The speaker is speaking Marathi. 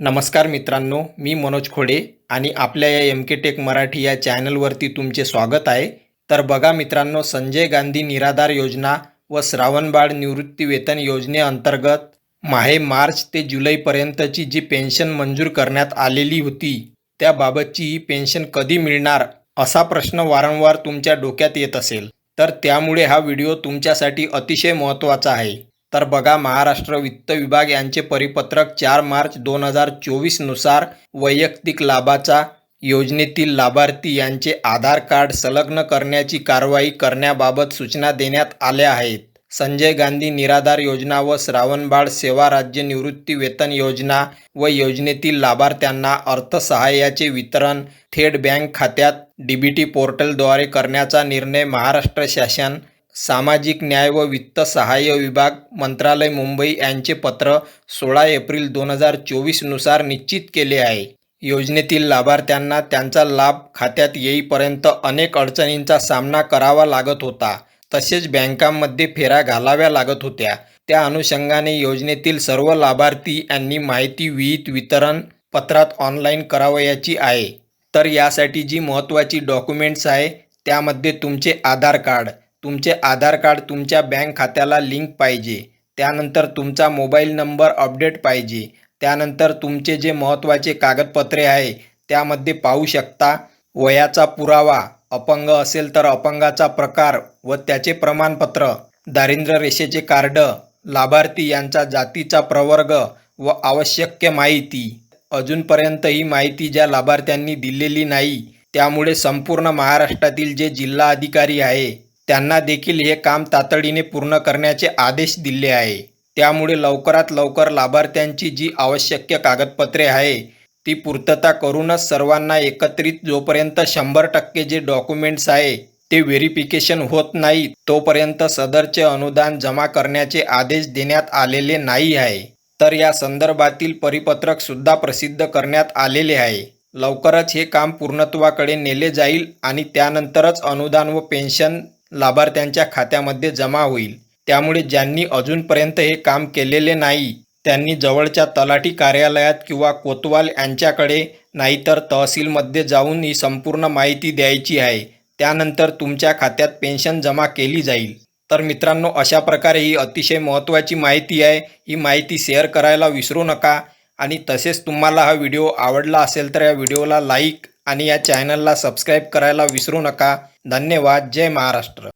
नमस्कार मित्रांनो मी मनोज खोडे आणि आपल्या या एम के टेक मराठी या चॅनलवरती तुमचे स्वागत आहे. तर बघा मित्रांनो संजय गांधी निराधार योजना व श्रावणबाळ निवृत्ती वेतन योजनेअंतर्गत माहे मार्च ते जुलैपर्यंतची जी पेन्शन मंजूर करण्यात आलेली होती त्याबाबतची ही पेन्शन कधी मिळणार असा प्रश्न वारंवार तुमच्या डोक्यात येत असेल. तर त्यामुळे हा व्हिडिओ तुमच्यासाठी अतिशय महत्त्वाचा आहे. तर बघा महाराष्ट्र वित्त विभाग यांचे परिपत्रक चार मार्च दोन हजार चोवीसनुसार वैयक्तिक लाभाचा योजनेतील लाभार्थी यांचे आधार कार्ड संलग्न करण्याची कारवाई करण्याबाबत सूचना देण्यात आल्या आहेत. संजय गांधी निराधार योजना व श्रावणबाळ सेवा राज्य निवृत्ती वेतन योजना व योजनेतील लाभार्थ्यांना अर्थसहाय्याचे वितरण थेट बँक खात्यात डीबीटी पोर्टलद्वारे करण्याचा निर्णय महाराष्ट्र शासन सामाजिक न्याय व वित्त सहाय्य विभाग मंत्रालय मुंबई यांचे पत्र सोळा एप्रिल दोन हजार चोवीसनुसार निश्चित केले आहे. योजनेतील लाभार्थ्यांना त्यांचा लाभ खात्यात येईपर्यंत अनेक अडचणींचा सामना करावा लागत होता. तसेच बँकांमध्ये फेऱ्या घालाव्या लागत होत्या. त्या अनुषंगाने योजनेतील सर्व लाभार्थी यांनी माहिती विहित वितरण पत्रात ऑनलाईन करावयाची आहे. तर यासाठी जी महत्त्वाची डॉक्युमेंट्स आहे त्यामध्ये तुमचे आधार कार्ड तुमचे आधार कार्ड तुमच्या बँक खात्याला लिंक पाहिजे. त्यानंतर तुमचा मोबाईल नंबर अपडेट पाहिजे. त्यानंतर तुमचे जे महत्त्वाचे कागदपत्रे आहे त्यामध्ये पाहू शकता. वयाचा पुरावा अपंग असेल तर अपंगाचा प्रकार व त्याचे प्रमाणपत्र. दारिद्र्य रेषेचे कार्ड लाभार्थी यांचा जातीचा प्रवर्ग व आवश्यक माहिती. अजूनपर्यंत ही माहिती ज्या लाभार्थ्यांनी दिलेली नाही त्यामुळे संपूर्ण महाराष्ट्रातील जे जिल्हा अधिकारी आहे त्यांना देखील हे काम तातडीने पूर्ण करण्याचे आदेश दिले आहे. त्यामुळे लवकरात लवकर लाभार्थ्यांची जी आवश्यक कागदपत्रे आहे ती पूर्तता करूनच सर्वांना एकत्रित जोपर्यंत शंभर टक्के जे डॉक्युमेंट्स आहे ते व्हेरिफिकेशन होत नाही तोपर्यंत सदरचे अनुदान जमा करण्याचे आदेश देण्यात आलेले नाही आहे. तर या संदर्भातील परिपत्रक सुद्धा प्रसिद्ध करण्यात आलेले आहे. लवकरच हे काम पूर्णत्वाकडे नेले जाईल आणि त्यानंतरच अनुदान व पेन्शन लाभार्थ्यांच्या खात्यामध्ये जमा होईल. त्यामुळे ज्यांनी अजूनपर्यंत हे काम केलेले नाही त्यांनी जवळच्या तलाठी कार्यालयात किंवा कोतवाल यांच्याकडे नाहीतर तहसीलमध्ये जाऊन ही संपूर्ण माहिती द्यायची आहे. त्यानंतर तुमच्या खात्यात पेन्शन जमा केली जाईल. तर मित्रांनो अशा प्रकारे ही अतिशय महत्त्वाची माहिती आहे. ही माहिती शेअर करायला विसरू नका. आणि तसेच तुम्हाला हा व्हिडिओ आवडला असेल तर या व्हिडिओला लाईक आणि या चॅनलला सबस्क्राईब करायला विसरू नका. धन्यवाद. जय महाराष्ट्र.